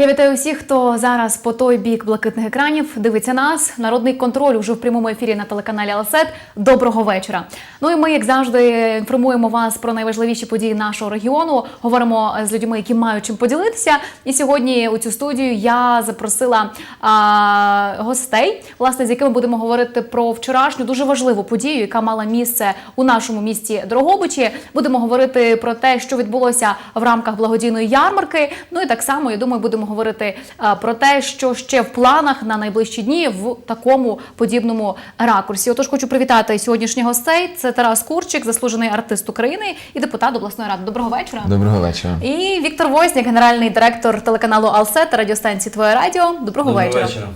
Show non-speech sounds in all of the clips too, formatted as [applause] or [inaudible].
Я вітаю всіх, хто зараз по той бік блакитних екранів дивиться нас. Народний контроль уже в прямому ефірі на телеканалі Алсет. Доброго вечора. Ну і ми, як завжди, інформуємо вас про найважливіші події нашого регіону. Говоримо з людьми, які мають чим поділитися. І сьогодні у цю студію я запросила а, гостей, власне, з якими будемо говорити про вчорашню дуже важливу подію, яка мала місце у нашому місті Дрогобичі. Будемо говорити про те, що відбулося в рамках благодійної ярмарки. Ну і так само, я думаю, будемо говорити про те, що ще в планах на найближчі дні в такому подібному ракурсі. Отож, хочу привітати сьогоднішніх гостей. Це Тарас Курчик, заслужений артист України і депутат обласної ради. Доброго вечора. Доброго вечора. І Віктор Возняк, генеральний директор телеканалу Алсет та радіостанції Твоє Радіо. Доброго, вечора вечора.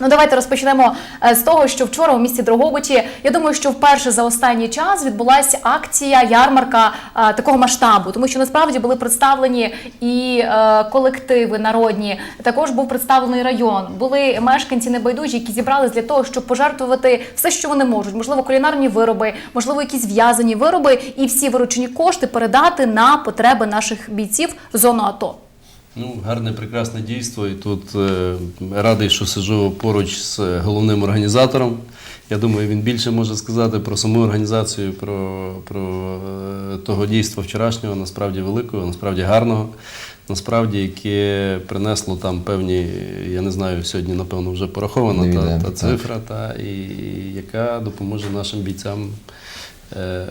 Ну, давайте розпочнемо е, з того, що вчора у місті Дрогобичі, я думаю, що вперше за останній час відбулася акція ярмарка е, такого масштабу, тому що насправді були представлені і е, колективи народні. Також був представлений район. Були мешканці небайдужі, які зібрались для того, щоб пожертвувати все, що вони можуть. Можливо, кулінарні вироби, можливо, якісь в'язані вироби, і всі виручені кошти передати на потреби наших бійців в зону АТО. Ну, гарне, прекрасне дійство. І тут е, радий, що сиджу поруч з головним організатором. Я думаю, він більше може сказати про саму організацію, про, про е, того дійства вчорашнього, насправді великого, насправді гарного, насправді, яке принесло там певні, я не знаю, сьогодні, напевно, вже порахована та, та так. цифра, та, і, і яка допоможе нашим бійцям. е, е,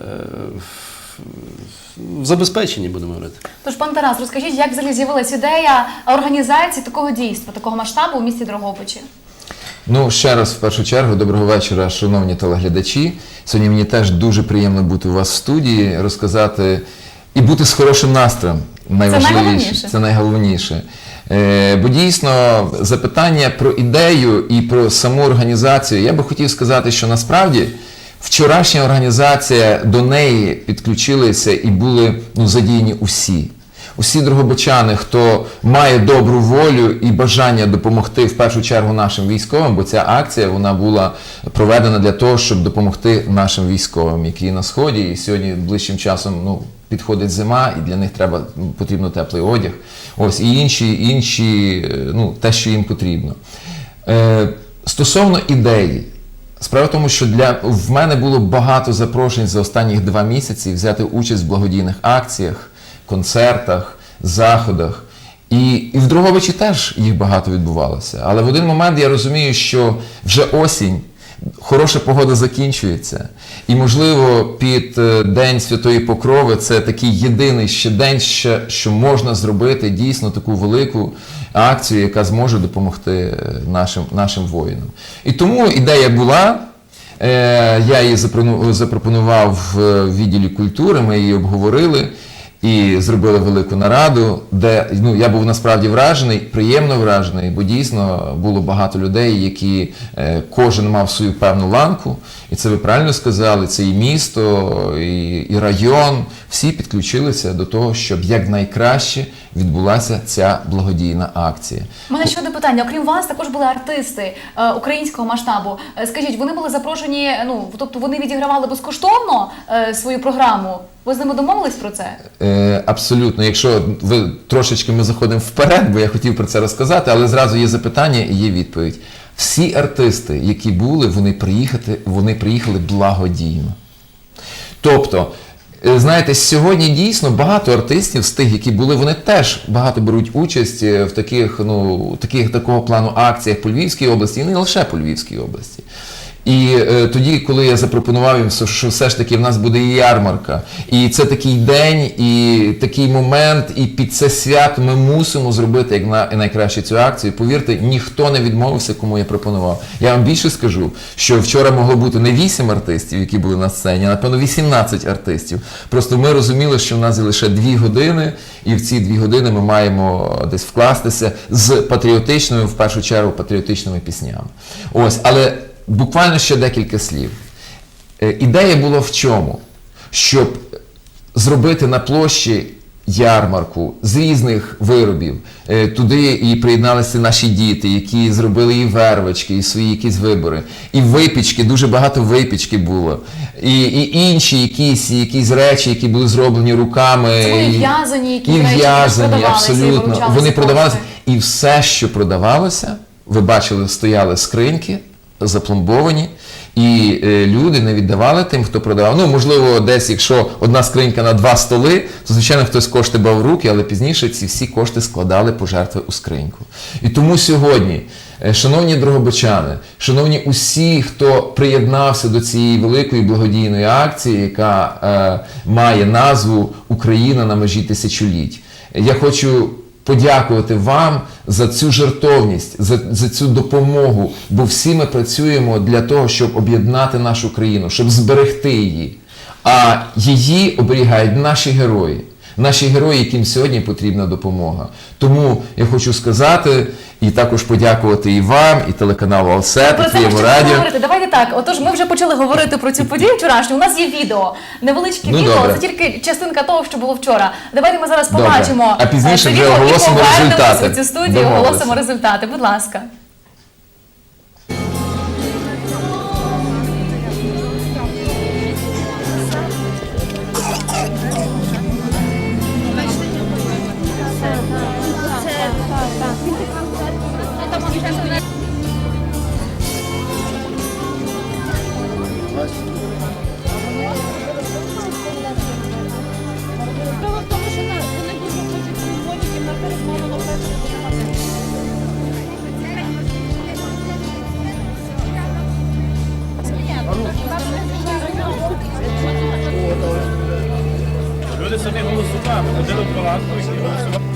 в- забезпеченні, будемо говорити. Тож, пан Тарас, розкажіть, як взагалі з'явилася ідея організації такого дійства, такого масштабу у місті Дрогобичі? Ну, ще раз, в першу чергу, доброго вечора, шановні телеглядачі. Сьогодні мені теж дуже приємно бути у вас в студії, розказати і бути з хорошим настроєм. Найважливіше. найголовніше. Це найголовніше. Е, бо дійсно запитання про ідею і про саму організацію, я би хотів сказати, що насправді вчорашня організація до неї підключилися і були ну, задіяні усі. Усі дрогобичани, хто має добру волю і бажання допомогти в першу чергу нашим військовим, бо ця акція вона була проведена для того, щоб допомогти нашим військовим, які на сході, і сьогодні ближчим часом ну, підходить зима, і для них треба ну, потрібно теплий одяг. Ось і інші, інші, е, ну, те, що їм потрібно. Е, стосовно ідеї, Справа в тому, що для в мене було багато запрошень за останні два місяці взяти участь в благодійних акціях, концертах, заходах. І, і в Дрогобичі теж їх багато відбувалося. Але в один момент я розумію, що вже осінь, хороша погода закінчується. І, можливо, під е, День Святої Покрови це такий єдиний ще день, ще, що можна зробити дійсно таку велику акцію, яка зможе допомогти е, нашим, нашим воїнам. І тому ідея була. Е, Я її запропонував в відділі культури, ми її обговорили і зробили велику нараду, де ну, я був насправді вражений, приємно вражений, бо дійсно було багато людей, які е, кожен мав свою певну ланку. І це ви правильно сказали, це і місто, і, і район. Всі підключилися до того, щоб якнайкраще відбулася ця благодійна акція. У мене ще одне питання. Окрім вас, також були артисти е, українського масштабу. Е, Скажіть, вони були запрошені, ну тобто вони відігравали безкоштовно е, свою програму. Ви з ними домовились про це? Е, абсолютно, якщо ви трошечки ми заходимо вперед, бо я хотів про це розказати, але зразу є запитання і є відповідь. Всі артисти, які були, вони приїхати, вони приїхали благодійно. Тобто, знаєте, сьогодні дійсно багато артистів з тих, які були, вони теж багато беруть участь е, в таких, ну, таких такого плану акціях по Львівській області, і не лише по Львівській області. І е, тоді, коли я запропонував їм, що- все ж таки в нас буде ярмарка, і це такий день, і такий момент, і під це свято ми мусимо зробити як на найкраще цю акцію. Повірте, ніхто не відмовився, кому я пропонував. Я вам більше скажу, що вчора могло бути не 8 артистів, які були на сцені, а напевно 18 артистів. Просто ми розуміли, що в нас лише 2 години, і в ці 2 години ми маємо десь вкластися з патріотичними, в першу чергу, патріотичними піснями. Ось, але буквально ще декілька слів. Е, Ідея була в чому? Щоб зробити на площі ярмарку з різних виробів. Е, Туди і приєдналися наші діти, які зробили і вервички, і свої якісь вибори, і випічки, дуже багато випічки було, і, і інші якісь, якісь речі, які були зроблені руками. Це були в'язані якісь і речі, які в'язані, продавалися і абсолютно. Вони продавалися. І все, що продавалося, ви бачили, стояли скриньки запломбовані, і е, люди не віддавали тим, хто продавав. Ну, можливо, десь, якщо одна скринька на два столи, то звичайно хтось кошти брав в руки, але пізніше ці всі кошти складали пожертви у скриньку. І тому сьогодні, е, шановні дрогобичани, шановні усі, хто приєднався до цієї великої благодійної акції, яка е, має назву Україна на межі тисячоліть. Я хочу подякувати вам за цю жертовність, за, за цю допомогу, бо всі ми працюємо для того, щоб об'єднати нашу країну, щоб зберегти її. А її оберігають наші герої. Наші герої, яким сьогодні потрібна допомога. Тому я хочу сказати і також подякувати і вам, і телеканалу Алсет, і ще радіо. Давайте так. Отож, ми вже почали говорити про цю подію вчорашню. У нас є відео, невеличке Ну, відео. добре. Це тільки частинка того, що було вчора. Давайте ми зараз Добре. побачимо. А пізніше е, це вже відео і оголосимо повернемося результати. цю студію. Домовилися. Оголосимо результати. Будь ласка. Самі голосували, ходили в палатку і голосували.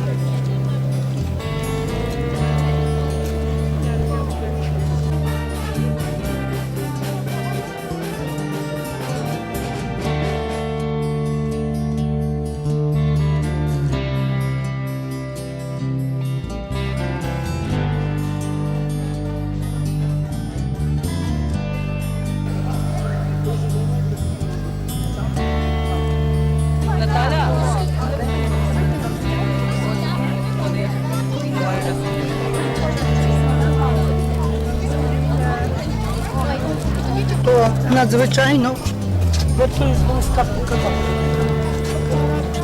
Надзвичайно близька показати.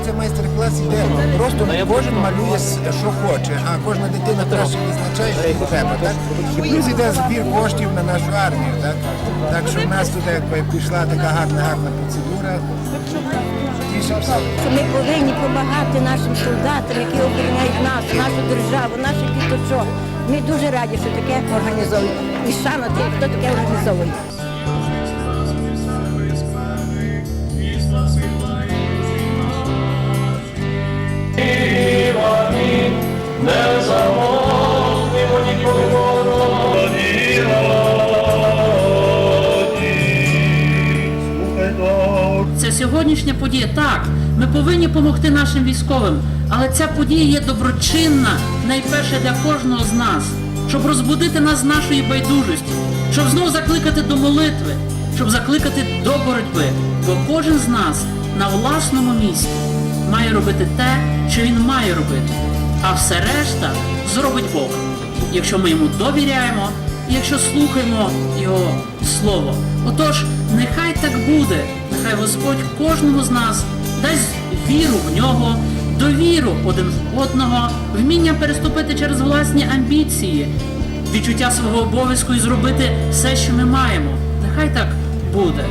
Це майстер-клас іде просто кожен малює, що хоче, а кожна дитина краще визначає, що треба. Так? І плюс іде збір коштів на нашу армію. Так, так що в нас тут якби пішла така гарна гарна процедура. Тішимося. Ми повинні допомагати нашим солдатам, які охороняють нас, нашу державу, наших діточок. Ми дуже раді, що таке організовують. І шана тим, хто таке організовує. Сьогоднішня подія. Так, ми повинні допомогти нашим військовим, але ця подія є доброчинна найперше для кожного з нас, щоб розбудити нас з нашої байдужості, щоб знову закликати до молитви, щоб закликати до боротьби. Бо кожен з нас на власному місці має робити те, що він має робити. А все решта зробить Бог, якщо ми йому довіряємо якщо слухаємо Його Слово. Отож, нехай так буде, нехай Господь кожному з нас дасть віру в нього, довіру один в одного, вміння переступити через власні амбіції, відчуття свого обов'язку і зробити все, що ми маємо. Нехай так буде.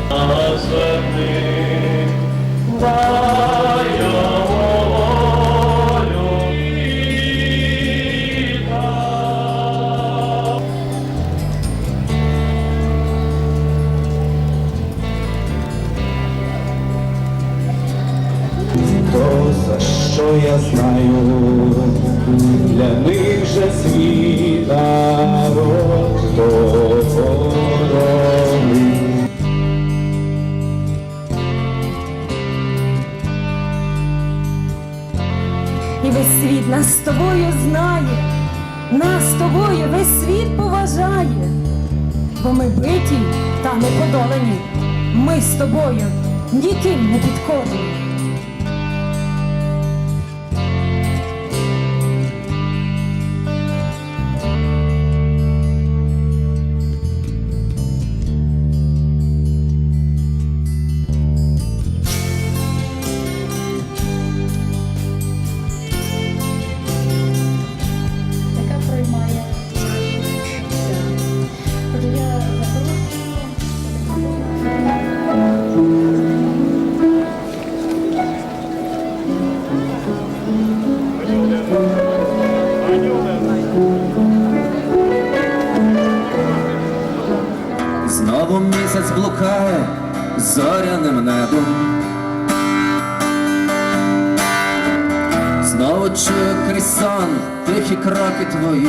Тихі кроки твої.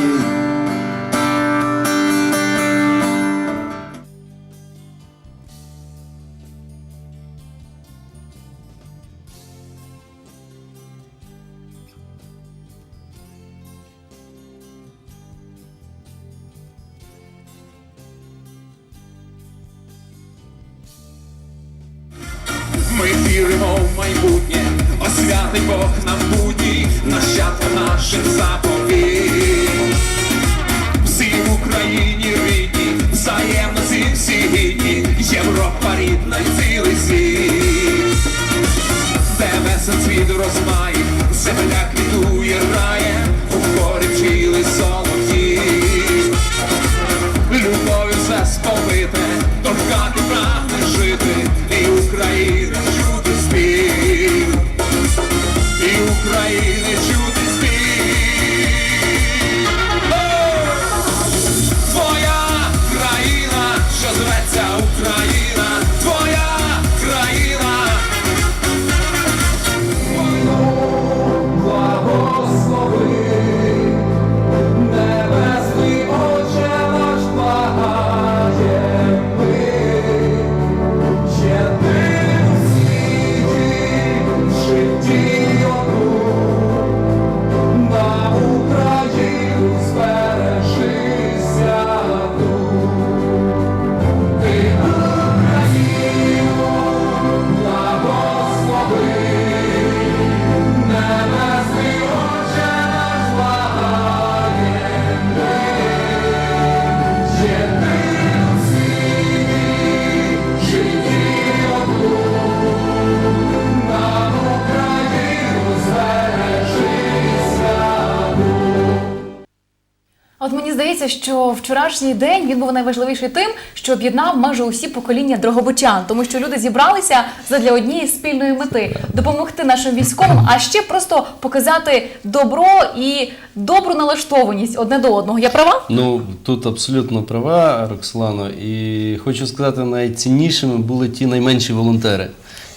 Здається, що вчорашній день він був найважливіший тим, що об'єднав майже усі покоління дрогобичан, тому що люди зібралися задля однієї спільної мети допомогти нашим військовим, а ще просто показати добро і добру налаштованість одне до одного. Я права? Ну, тут абсолютно права, Роксолано. І хочу сказати, найціннішими були ті найменші волонтери,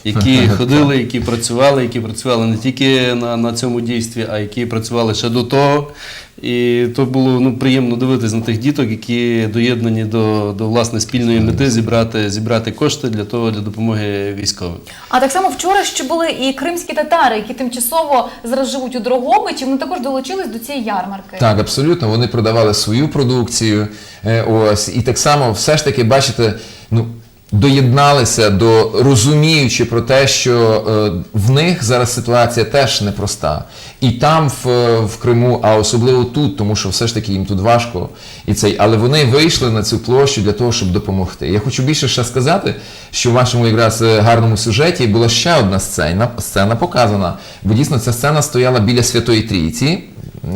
які [laughs] ходили, які працювали, які працювали не тільки на, на цьому дійстві, а які працювали ще до того. І то було ну, приємно дивитися на тих діток, які доєднані до, до власне спільної мети зібрати, зібрати кошти для того для допомоги військовим. А так само вчора ще були і кримські татари, які тимчасово зараз живуть у Дрогобичі. Вони також долучились до цієї ярмарки. Так, абсолютно. Вони продавали свою продукцію. е, Ось і так само, все ж таки, бачите, ну. Доєдналися до розуміючи про те, що е, в них зараз ситуація теж непроста. І там, в, в Криму, а особливо тут, тому що все ж таки їм тут важко. І цей, але вони вийшли на цю площу для того, щоб допомогти. Я хочу більше ще сказати, що в вашому якраз е, гарному сюжеті була ще одна сцена, сцена показана. Бо дійсно ця сцена стояла біля Святої Трійці,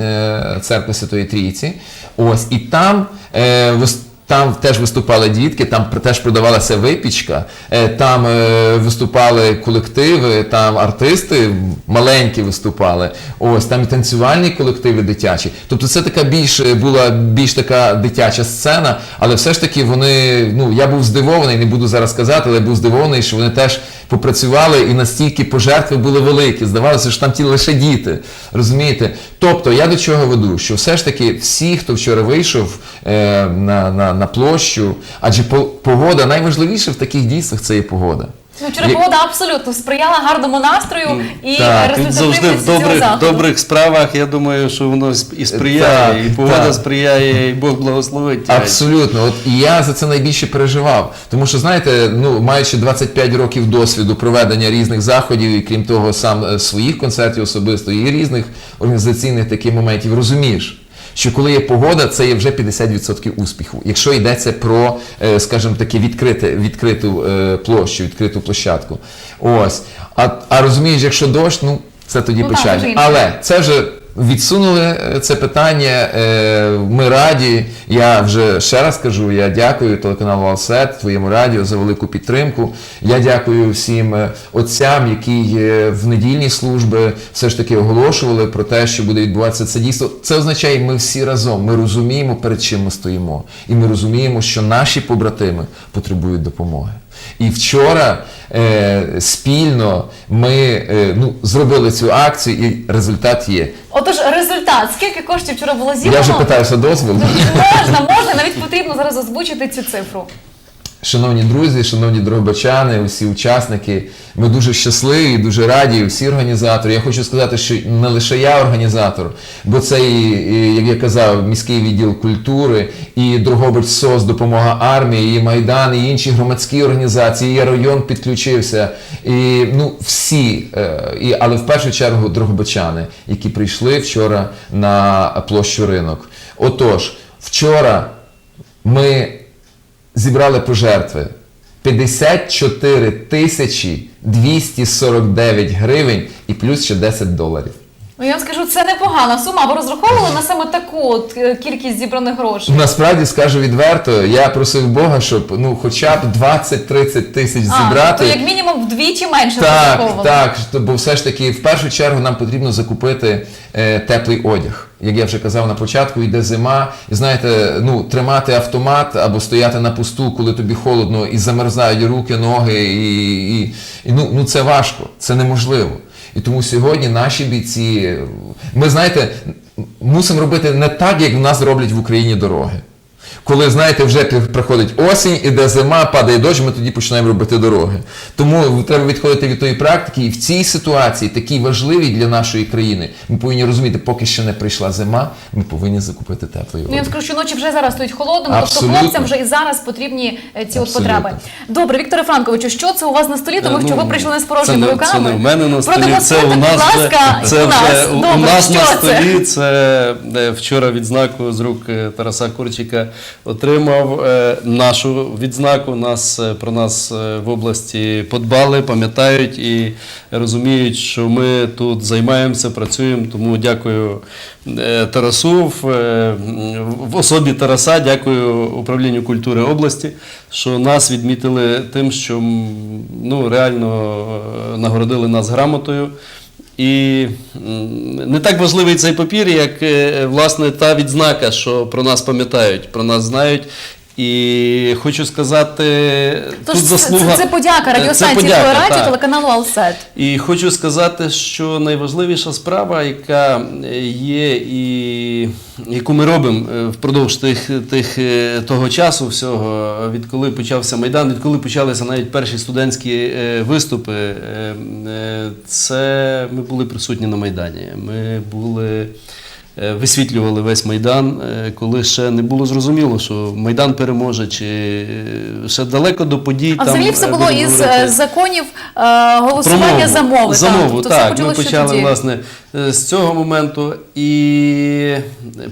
е, церкви Святої Трійці. Ось, і там вис- там теж виступали дітки, там теж продавалася випічка, е, там е, виступали колективи, там артисти маленькі виступали. Ось там і танцювальні колективи дитячі. Тобто це така більш е, була більш така дитяча сцена, але все ж таки вони. Ну я був здивований, не буду зараз казати, але був здивований, що вони теж попрацювали і настільки пожертви були великі. Здавалося, що там ті лише діти. Розумієте? Тобто я до чого веду, що все ж таки всі, хто вчора вийшов е, на, на, на площу, адже по- погода найважливіше в таких дійствах це є погода. Ну, Вчора погода абсолютно сприяла гарному настрою і Так, завжди в добрих, заходу. добрих справах, я думаю, що воно сп- і сприяє, Так, і погода так. сприяє, і Бог благословить. Абсолютно, от і я за це найбільше переживав. Тому що, знаєте, ну маючи 25 років досвіду проведення різних заходів, і крім того, сам е, своїх концертів особисто, і різних організаційних таких моментів, розумієш. Що коли є погода, це є вже 50% успіху. Якщо йдеться про, е, скажімо таке, відкрите, відкриту е, площу, відкриту площадку. Ось. А, а розумієш, якщо дощ, ну це тоді Ну, печально. Але це вже відсунули е, це питання. Е, Ми раді. Я вже ще раз кажу, я дякую телеканалу Алсет, твоєму радіо за велику підтримку. Я дякую всім е, отцям, які в недільні служби все ж таки оголошували про те, що буде відбуватися це дійство. Це означає, ми всі разом. Ми розуміємо, перед чим ми стоїмо, і ми розуміємо, що наші побратими потребують допомоги. І вчора е, спільно ми е, ну, зробили цю акцію, і результат є. Отож, результат. Скільки коштів вчора було зібрано? Я вже питаюся дозволу. Можна, можна, навіть потрібно зараз озвучити цю цифру. Шановні друзі, шановні дорогобачани, усі учасники, ми дуже щасливі, дуже раді, всі організатори. Я хочу сказати, що не лише я організатор, бо це і, як я казав, міський відділ культури, і Дрогобич СОС, допомога армії, і Майдан, і інші громадські організації, і район підключився. І ну всі, е, і, але в першу чергу дрогобичани, які прийшли вчора на площу ринок. Отож, вчора ми зібрали пожертви 54 тисячі 249 гривень і плюс ще 10 доларів. Ну, я вам скажу, це непогана сума. Ви розраховували на саме таку от е, кількість зібраних грошей? Насправді скажу відверто, я просив Бога, щоб ну хоча б 20-30 тисяч А, зібрати. то як мінімум вдвічі менше Так, розраховували. так, що- бо все ж таки в першу чергу нам потрібно закупити е, теплий одяг. Як я вже казав на початку, йде зима, і знаєте, ну тримати автомат або стояти на пусту, коли тобі холодно і замерзають руки, ноги, і, і, і ну, ну це важко, це неможливо. І тому сьогодні наші бійці, ми знаєте, мусимо робити не так, як в нас роблять в Україні дороги. Коли, знаєте, вже приходить осінь, іде зима, падає дощ, ми тоді починаємо робити дороги. Тому треба відходити від тої практики, і в цій ситуації, такій важливій для нашої країни, ми повинні розуміти, поки ще не прийшла зима, ми повинні закупити теплий Ну, я скажу, що ночі вже зараз стоїть холодно, тобто хлопцям вже і зараз потрібні е, ці от потреби. Добре, Вікторе Франковичу, що це у вас на столі? Тому Е, що ну, ви прийшли не з це порожніми не, руками. Це не в мене на столі, це у нас ласка, це у нас. у- у нас на столі. Це е, вчора відзнаку з рук Тараса Курчика отримав е, нашу відзнаку. Нас е, про нас е, в області подбали, пам'ятають і розуміють, що ми тут займаємося, працюємо. Тому дякую Тарасу в, особі Тараса. Дякую управлінню культури області, що нас відмітили тим, що ну реально нагородили нас грамотою. І не так важливий цей папір, як е, власне та відзнака, що про нас пам'ятають, про нас знають. І хочу сказати, Тож тут це, заслуга. це, це подяка Е, радіостанції подяка, «Твоє радіо, так. телеканалу Алсет. І хочу сказати, що найважливіша справа, яка е, є, і яку ми робимо е, впродовж тих, тих, е, того часу всього, відколи почався Майдан, відколи почалися навіть перші студентські е, виступи, е, е, це ми були присутні на Майдані. Ми були. Е, Висвітлювали весь майдан, е, коли ще не було зрозуміло, що майдан переможе, чи е, ще далеко до подій. А взагалі все було із говорити. законів голосування за мови. За мову, Тобто все так. Ми почали, тоді. власне, з цього моменту і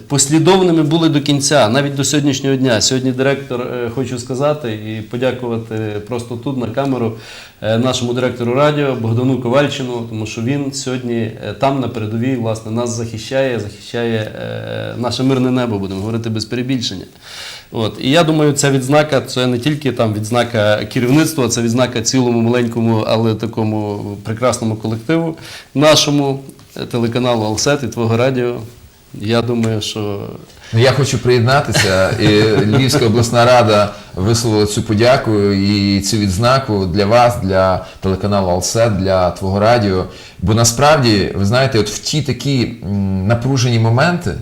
послідовними були до кінця, навіть до сьогоднішнього дня. Сьогодні директор, хочу сказати і подякувати просто тут на камеру нашому директору радіо Богдану Ковальчину, тому що він сьогодні е, там на передовій власне нас захищає, захищає е, наше мирне небо, будемо говорити без перебільшення. От. І я думаю, ця відзнака це не тільки там відзнака керівництва, це відзнака цілому маленькому, але такому прекрасному колективу нашому е, телеканалу Алсет і Твого радіо. Я думаю, що Ну, я хочу приєднатися. І Львівська обласна рада висловила цю подяку і цю відзнаку для вас, для телеканалу Алсет, для твого радіо. Бо насправді, ви знаєте, от в ті такі напружені моменти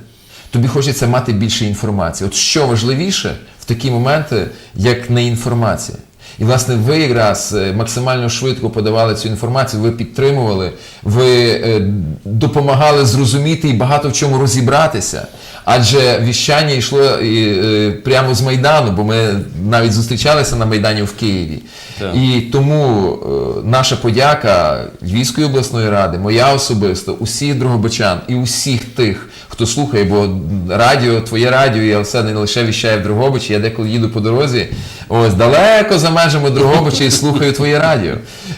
тобі хочеться мати більше інформації. От що важливіше в такі моменти, як не інформація. І, власне, ви якраз е, максимально швидко подавали цю інформацію, ви підтримували, ви е, допомагали зрозуміти і багато в чому розібратися. Адже віщання йшло е, прямо з Майдану, бо ми навіть зустрічалися на Майдані в Києві. Так. І тому наша подяка Львівської обласної ради, моя особисто, усіх дрогобичан і усіх тих, хто слухає, бо радіо, твоє радіо, я все не лише віщає в Дрогобичі, я деколи їду по дорозі, ось далеко за межами Другобича і слухаю твоє радіо.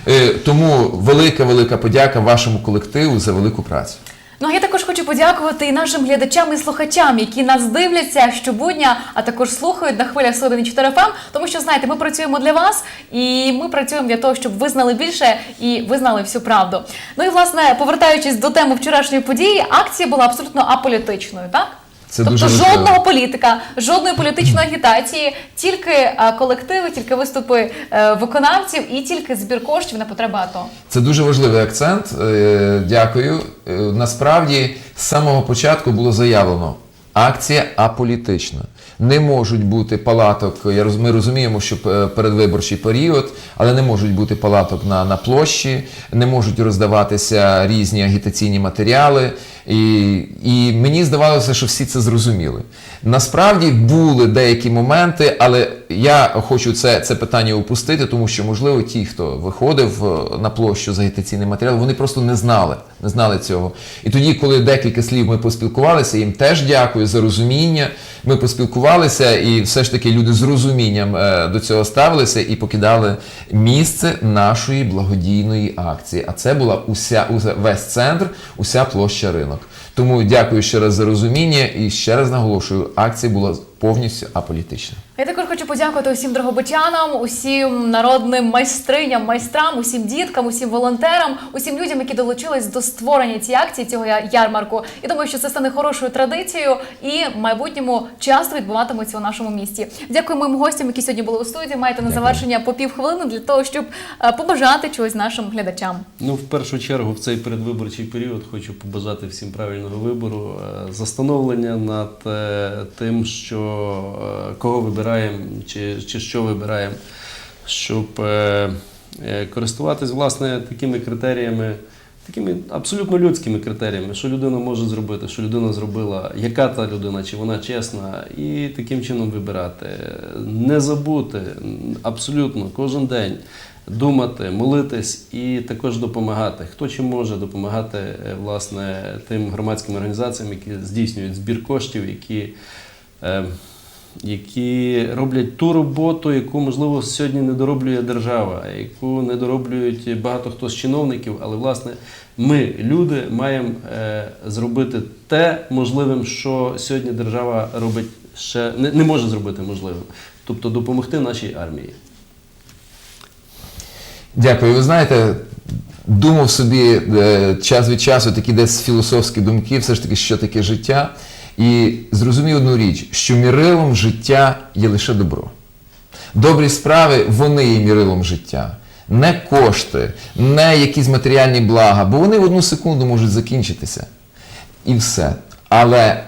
Е, Тому велика, велика подяка вашому колективу за велику працю. Ну, я також хочу подякувати і нашим глядачам і слухачам, які нас дивляться щобудня, а також слухають на хвилях 104 FM, тому що знаєте, ми працюємо для вас і ми працюємо для того, щоб ви знали більше і ви знали всю правду. Ну і власне, повертаючись до теми вчорашньої події, акція була абсолютно аполітичною, так? Це тобто дуже важливо. жодного політика, жодної політичної агітації, тільки е, колективи, тільки виступи е, виконавців і тільки збір коштів на потреби АТО. Це дуже важливий акцент. Е, Дякую. Е, Насправді з самого початку було заявлено. Акція аполітична. Не можуть бути палаток. Я Ми розуміємо, що е, передвиборчий період, але не можуть бути палаток на, на площі, не можуть роздаватися різні агітаційні матеріали. І, і мені здавалося, що всі це зрозуміли. Насправді були деякі моменти, але я хочу це, це питання опустити, тому що, можливо, ті, хто виходив е, на площу з агітаційним матеріалом, вони просто не знали, не знали цього. І тоді, коли декілька слів ми поспілкувалися, їм теж дякую за розуміння. Ми поспілкувалися, і все ж таки люди з розумінням е, до цього ставилися і покидали місце нашої благодійної акції. А це була уся, весь центр, уся площа ринок. Тому дякую ще раз за розуміння і ще раз наголошую, акція була повністю аполітична. Я також хочу подякувати усім дрогобичанам, усім народним майстриням, майстрам, усім діткам, усім волонтерам, усім людям, які долучились до створення цієї акції, цього ярмарку. І думаю, що це стане хорошою традицією і в майбутньому часто відбуватиметься у нашому місті. Дякую моїм гостям, які сьогодні були у студії. Маєте на завершення по півхвилини для того, щоб е, побажати чогось нашим глядачам. Ну, в першу чергу, в цей передвиборчий період хочу побажати всім правильного вибору, е, застановлення над е, тим, що кого вибираємо чи, чи що вибираємо, щоб е, е, користуватись власне такими критеріями. Такими абсолютно людськими критеріями, що людина може зробити, що людина зробила, яка та людина, чи вона чесна, і таким чином вибирати. Не забути абсолютно кожен день думати, молитись і також допомагати. Хто чим може допомагати е, власне тим громадським організаціям, які здійснюють збір коштів, які. Які роблять ту роботу, яку можливо сьогодні не дороблює держава, яку не дороблюють багато хто з чиновників, але власне ми, люди, маємо е, зробити те можливим, що сьогодні держава робить ще не, не може зробити можливим, тобто допомогти нашій армії. Дякую. Ви знаєте, думав собі е, час від часу такі десь філософські думки, все ж таки, що таке життя. І зрозумів одну річ, що мірилом життя є лише добро. Добрі справи, вони є мірилом життя. Не кошти, не якісь матеріальні блага, бо вони в одну секунду можуть закінчитися. І все. Але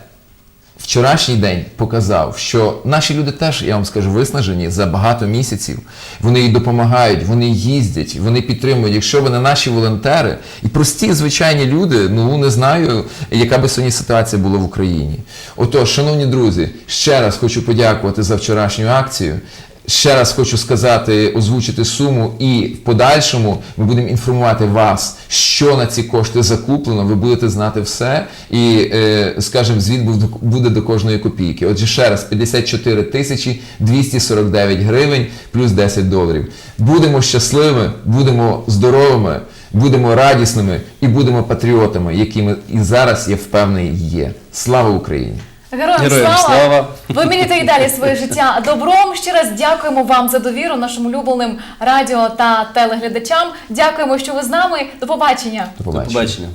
вчорашній день показав, що наші люди теж, я вам скажу, виснажені за багато місяців. Вони їй допомагають, вони їздять, вони підтримують. Якщо б не наші волонтери і прості звичайні люди, ну не знаю, яка би сьогодні ситуація була в Україні. Отож, шановні друзі, ще раз хочу подякувати за вчорашню акцію. Ще раз хочу сказати, озвучити суму, і в подальшому ми будемо інформувати вас, що на ці кошти закуплено. Ви будете знати все, і е, скажімо, звіт буде до кожної копійки. Отже, ще раз 54 тисячі 249 гривень плюс 10 доларів. Будемо щасливими, будемо здоровими, будемо радісними і будемо патріотами, якими і зараз я впевнений є. Слава Україні! Героям, Героям слава! слава! Ви міряєте і далі своє життя добром. Ще раз дякуємо вам за довіру нашим улюбленим радіо та телеглядачам. Дякуємо, що ви з нами. До побачення. До До побачення. побачення.